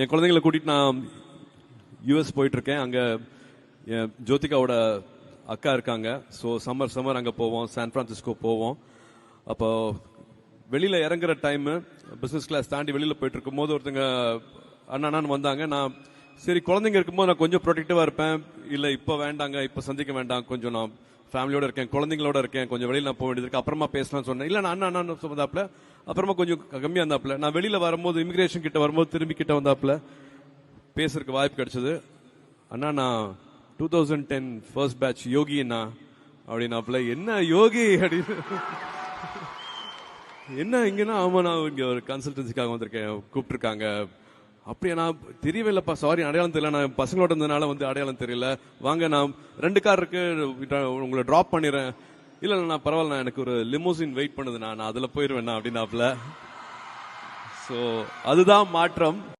என் குழந்தைங்களை கூட்டிட்டு நான் யூஎஸ் போயிட்டு இருக்கேன் அங்க என் ஜோதிகாவோட அக்கா இருக்காங்க. ஸோ சம்மர் சம்மர் அங்கே போவோம். சான் பிரான்சிஸ்கோ போவோம். அப்போ வெளியில் இறங்குற டைமு பிஸ்னஸ் கிளாஸ் தாண்டி வெளியில் போயிட்டு இருக்கும்போது ஒருத்தங்க அண்ணான்னு வந்தாங்க. நான் சரி குழந்தைங்க இருக்கும்போது நான் கொஞ்சம் ப்ரொடெக்டிவா இருப்பேன். இல்ல இப்ப வேண்டாங்க இப்ப சந்திக்க வேண்டாம். கொஞ்சம் நான் ஃபேமிலியோட இருக்கேன் குழந்தைங்களோட இருக்கேன். கொஞ்சம் வெளியில் நான் போக வேண்டியது இருக்கு. அப்புறமா பேசலாம்னு சொன்னேன். இல்ல நான் அண்ணா சொன்னாப்ல. அப்புறமா கொஞ்சம் கம்மியா இருந்தாப்ல. நான் வெளியில வரும்போது இமிகிரேஷன் கிட்ட வரும்போது திரும்பி கிட்ட வந்தாப்ல. பேசுறதுக்கு வாய்ப்பு கிடைச்சது. அண்ணா நான் two thousand ten first batch Yogi அண்ணா அப்படின்னாப்ல. என்ன யோகி அப்படின்னு என்ன இங்கன்னா ஆமா நான் இங்க ஒரு கன்சல்டன்சிக்காக வந்திருக்கேன். கூப்பிட்டுருக்காங்க. அப்படியே நான் தெரியவில்லைப்பா சாரி அடையாளம் தெரியல. நான் பசங்களோட இருந்ததுனால வந்து அடையாளம் தெரியல. வாங்க நான் ரெண்டு கார் இருக்கு உங்களை டிராப் பண்ணிடுறேன். இல்ல இல்ல, நான் பரவாயில்ல நான் எனக்கு ஒரு லிமோசின் வெயிட் பண்ணுது நான் அதில் அதுல போயிருவேன் அப்படின்னாப்ல. சோ அதுதான் மாற்றம்.